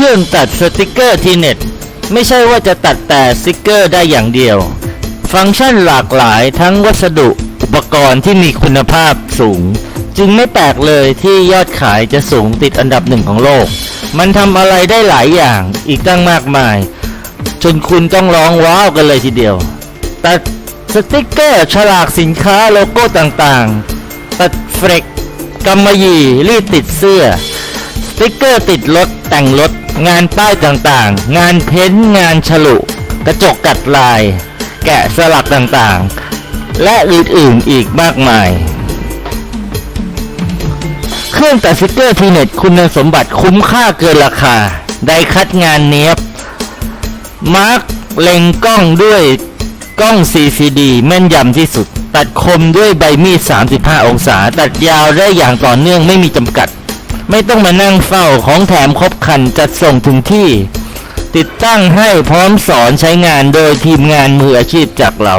เครื่องตัดสติกเกอร์ทีเน็ตไม่ใช่ว่าจะตัดแต่สติกเกอร์ได้อย่างเดียว ฟังก์ชันหลากหลายทั้งวัสดุอุปกรณ์ที่มีคุณภาพสูง จึงไม่แปลกเลยที่ยอดขายจะสูงติดอันดับหนึ่งของโลก มันทำอะไรได้หลายอย่างอีกตั้งมากมาย จนคุณต้องร้องว้าวกันเลยทีเดียว ตัดสติกเกอร์ฉลากสินค้าโลโก้ต่างๆ ตัดเฟรกกำมะหยี่รีดติดเสื้อสติกเกอร์ติดรถแต่งรถ งานป้ายต่างๆ งานเพ้นงานฉลุ กระจกกัดลาย แกะสลักต่างๆ และอื่นๆอีกมากมาย เครื่องตัดสติกเกอร์ทีเน็ตคุณสมบัติคุ้มค่าเกินราคา ได้คัดงานเนียบ มาร์กเล็งกล้องด้วยกล้อง CCD แม่นยำที่สุด ตัดคมด้วยใบมีด 35 องศา ตัดยาวได้อย่างต่อเนื่องไม่มีจำกัด ไม่ต้องมานั่งเฝ้าของแถมครบคันจัดส่งถึงที่ ติดตั้งให้พร้อมสอนใช้งานโดยทีมงานมืออาชีพจากเรา